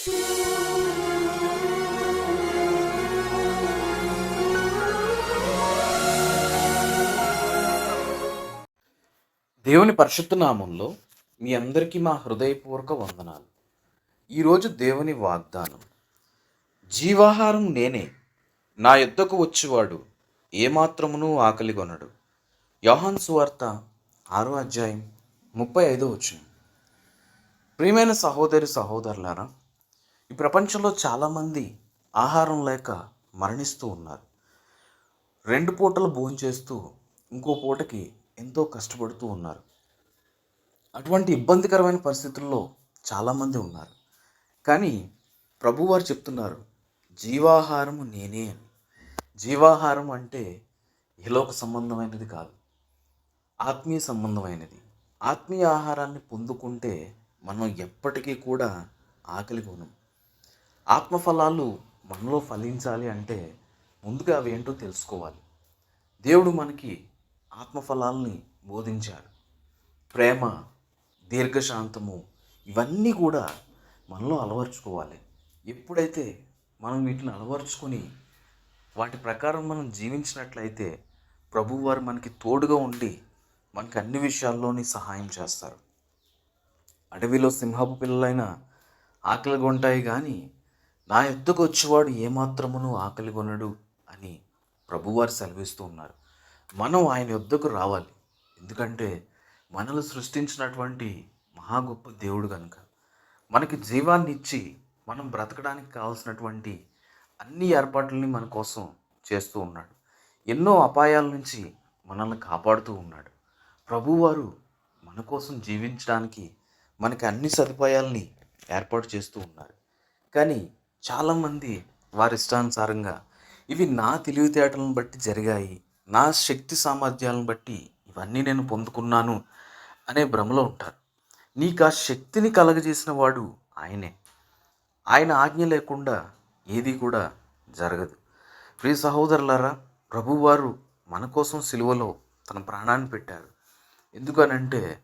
దేవుని పరిశుద్ధ నామంలో మీ అందరికీ మా హృదయపూర్వక వందనాలు. ఈరోజు దేవుని వాగ్దానం జీవాహారం నేనే నా యుద్ధకు వచ్చేవాడు ఏమాత్రమును ఆకలి కొనడు. యోహాన్ సువార్త ఆరో అధ్యాయం ముప్పై ఐదో వచ్చిన ప్రియమైన సహోదరి సహోదరులారా ఈ ప్రపంచంలో చాలామంది ఆహారం లేక మరణిస్తూ ఉన్నారు. రెండు పూటలు భోంచేస్తూ ఇంకో పూటకి ఎంతో కష్టపడుతూ ఉన్నారు. అటువంటి ఇబ్బందికరమైన పరిస్థితుల్లో చాలామంది ఉన్నారు. కానీ ప్రభువారు చెప్తున్నారు జీవాహారము నేనే అని. జీవాహారం అంటే ఇలోక సంబంధమైనది కాదు ఆత్మీయ సంబంధమైనది. ఆత్మీయ ఆహారాన్ని పొందుకుంటే మనం ఎప్పటికీ కూడా ఆకలి కొనం ఆత్మఫలాలు మనలో ఫలించాలి అంటే ముందుగా అవి ఏంటో తెలుసుకోవాలి. దేవుడు మనకి ఆత్మఫలాల్ని బోధించాడు. ప్రేమ దీర్ఘశాంతము ఇవన్నీ కూడా మనలో అలవర్చుకోవాలి. ఎప్పుడైతే మనం వీటిని అలవర్చుకొని వాటి ప్రకారం మనం జీవించినట్లయితే ప్రభువారు మనకి తోడుగా ఉండి మనకి అన్ని విషయాల్లోని సహాయం చేస్తారు. అడవిలో సింహపు పిల్లలైన ఆకలి కొంటాయి కానీ నా యుద్ధకు వచ్చేవాడు ఏమాత్రమును ఆకలి కొనడు అని ప్రభువారు సెలవిస్తూ ఉన్నారు. మనం ఆయన యుద్ధకు రావాలి. ఎందుకంటే మనల్ని సృష్టించినటువంటి మహా గొప్ప దేవుడు కనుక మనకి జీవాన్ని ఇచ్చి మనం బ్రతకడానికి కావాల్సినటువంటి అన్ని ఏర్పాట్లని మన కోసం చేస్తూ ఉన్నాడు. ఎన్నో అపాయాల నుంచి మనల్ని కాపాడుతూ ఉన్నాడు. ప్రభువారు మన కోసం జీవించడానికి మనకి అన్ని సదుపాయాలని ఏర్పాటు చేస్తూ ఉన్నారు. కానీ చాలామంది వారి ఇష్టానుసారంగా ఇవి నా తెలివితేటలను బట్టి జరిగాయి నా శక్తి సామర్థ్యాలను బట్టి ఇవన్నీ నేను పొందుకున్నాను అనే భ్రమలో ఉంటారు. నీకు ఆ శక్తిని కలగజేసిన వాడు ఆయనే. ఆయన ఆజ్ఞ లేకుండా ఏది కూడా జరగదు. ప్రియ సహోదరులారా ప్రభువారు మన కోసం సిలువలో తన ప్రాణాన్ని పెట్టారు. ఎందుకనంటే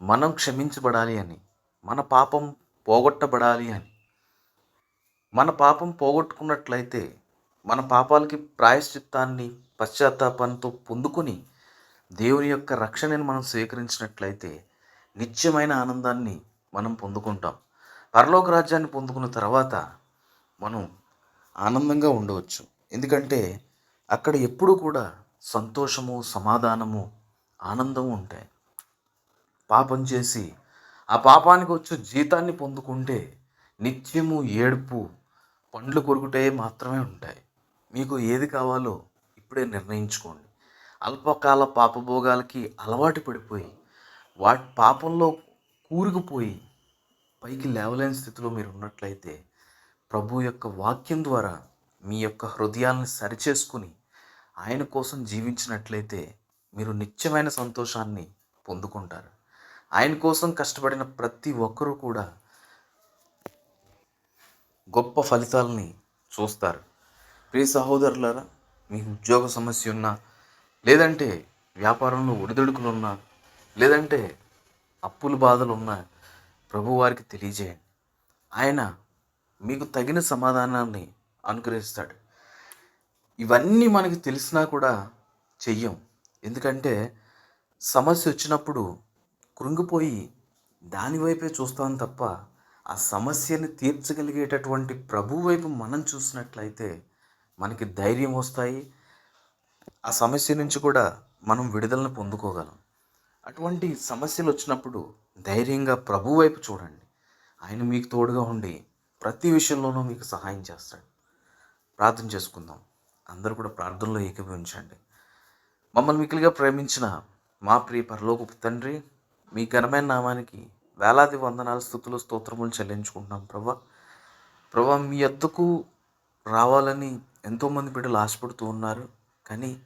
మనం క్షమించబడాలి అని మన పాపం పోగొట్టబడాలి అని మన పాపం పోగొట్టుకున్నట్లయితే మన పాపాలకి ప్రాయశ్చిత్తాన్ని పశ్చాత్తాపంతో పొందుకొని దేవుని యొక్క రక్షణని మనం స్వీకరించినట్లయితే నిత్యమైన ఆనందాన్ని మనం పొందుకుంటాం. పరలోక రాజ్యాన్ని పొందుకున్న తర్వాత మనం ఆనందంగా ఉండవచ్చు. ఎందుకంటే అక్కడ ఎప్పుడూ కూడా సంతోషము సమాధానము ఆనందము ఉంటాయి. పాపం చేసి ఆ పాపానికి వచ్చే జీతాన్ని పొందుకుంటే నిత్యము ఏడుపు పండ్లు కొరుకుటే మాత్రమే ఉంటాయి. మీకు ఏది కావాలో ఇప్పుడే నిర్ణయించుకోండి. అల్పకాల పాపభోగాలకి అలవాటు పడిపోయి వాటి పాపంలో కూరుకుపోయి పైకి లేవలేని స్థితిలో మీరు ఉన్నట్లయితే ప్రభు యొక్క వాక్యం ద్వారా మీ యొక్క హృదయాలను సరిచేసుకుని ఆయన కోసం జీవించినట్లయితే మీరు నిత్యమైన సంతోషాన్ని పొందుకుంటారు. ఆయన కోసం కష్టపడిన ప్రతి ఒక్కరూ కూడా గొప్ప ఫలితాలని చూస్తారు. ప్రియ సహోదరులారా మీకు ఉద్యోగ సమస్య ఉన్నా లేదంటే వ్యాపారంలో ఒడిదుడుకులున్నా లేదంటే అప్పుల బాధలు ఉన్నా ప్రభువారికి తెలియజేయండి. ఆయన మీకు తగిన సమాధానాన్ని అనుగ్రహిస్తాడు. ఇవన్నీ మనకి తెలిసినా కూడా చెయ్యం. ఎందుకంటే సమస్య వచ్చినప్పుడు కృంగిపోయి దాని వైపే చూస్తాం తప్ప ఆ సమస్యని తీర్చగలిగేటటువంటి ప్రభు వైపు మనం చూసినట్లయితే మనకి ధైర్యం వస్తాయి. ఆ సమస్య నుంచి కూడా మనం విడుదలను పొందుకోగలం. అటువంటి సమస్యలు వచ్చినప్పుడు ధైర్యంగా ప్రభు వైపు చూడండి. ఆయన మీకు తోడుగా ఉండి ప్రతి విషయంలోనూ మీకు సహాయం చేస్తాడు. ప్రార్థన చేసుకుందాం. అందరూ కూడా ప్రార్థనలో ఏకీభవించండి మమ్మల్ని మిక్కిలిగా ప్రేమించిన మా ప్రియ పరలోకపు తండ్రి మీ ఘనమైన నామానికి వేలాది వందనాల స్థుతులు స్తోత్రములు చెల్లించుకుంటున్నాం ప్రభా. ప్రభా మీ ఎద్దుకు రావాలని ఎంతోమంది బిడ్డలు ఆశపడుతూ ఉన్నారు. కానీ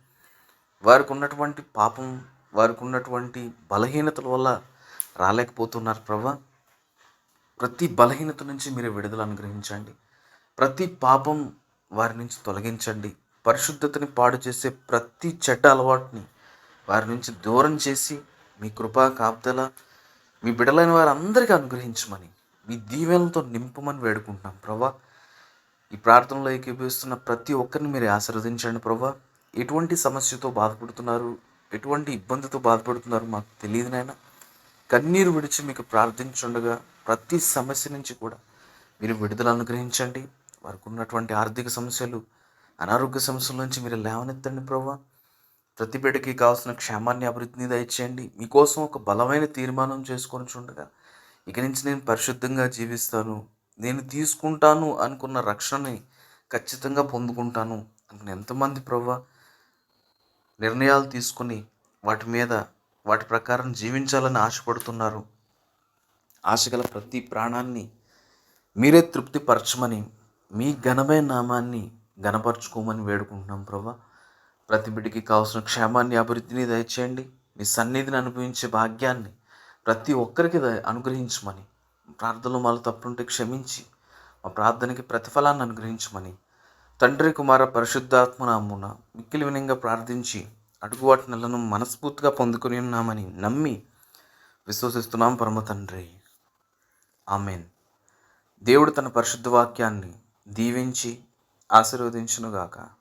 వారికి ఉన్నటువంటి పాపం వారికి ఉన్నటువంటి బలహీనతల వల్ల రాలేకపోతున్నారు ప్రభా. ప్రతి బలహీనత నుంచి మీరు విడుదల అనుగ్రహించండి. ప్రతి పాపం వారి నుంచి తొలగించండి. పరిశుద్ధతని పాడు చేసే ప్రతి చెడ్డ అలవాటుని వారి నుంచి దూరం చేసి మీ కృపా కాపుదల మీ బిడ్డలైన వారందరికీ అనుగ్రహించమని మీ దీవెనలతో నింపమని వేడుకుంటున్నాం ప్రభా. ఈ ప్రార్థనలో ఏకీభవిస్తున్న ప్రతి ఒక్కరిని మీరు ఆశీర్వదించండి ప్రభా. ఎటువంటి సమస్యతో బాధపడుతున్నారు ఎటువంటి ఇబ్బందితో బాధపడుతున్నారు మాకు తెలియదు నాయన. కన్నీరు విడిచి మీకు ప్రార్థించుండగా ప్రతి సమస్య నుంచి కూడా మీరు విడుదల అనుగ్రహించండి. వారికి ఉన్నటువంటి ఆర్థిక సమస్యలు అనారోగ్య సమస్యల నుంచి మీరు లేవనెత్తండి ప్రభా. ప్రతి బిడ్డకి కావాల్సిన క్షేమాన్ని అభివృద్ధిని దయచేయండి. మీకోసం ఒక బలమైన తీర్మానం చేసుకొని చూడగా ఇక నుంచి నేను పరిశుద్ధంగా జీవిస్తాను నేను తీసుకుంటాను అనుకున్న రక్షణని ఖచ్చితంగా పొందుకుంటాను అనుకున్న ఎంతమంది ప్రభా నిర్ణయాలు తీసుకుని వాటి మీద వాటి ప్రకారం జీవించాలని ఆశపడుతున్నారు. ఆశగల ప్రతి ప్రాణాన్ని మీరే తృప్తిపరచమని మీ ఘనమైన నామాన్ని గనపరుచుకోమని వేడుకుంటున్నాం ప్రభా ప్రతి బిడ్డకి కావాల్సిన క్షేమాన్ని అభివృద్ధిని దయచేయండి. మీ సన్నిధిని అనుభవించే భాగ్యాన్ని ప్రతి ఒక్కరికి ద- అనుగ్రహించమని ప్రార్థనలో మాలో తప్పుంటే క్షమించి మా ప్రార్థనకి ప్రతిఫలాన్ని అనుగ్రహించమని తండ్రి కుమార పరిశుద్ధాత్మనామున మిక్కిలి వినంగా ప్రార్థించి అడుగువాటి నెలను మనస్ఫూర్తిగా పొందుకుని ఉన్నామని నమ్మి విశ్వసిస్తున్నాం పరమ తండ్రి. ఆమెన్. దేవుడు తన పరిశుద్ధ వాక్యాన్ని దీవించి ఆశీర్వదించునుగాక.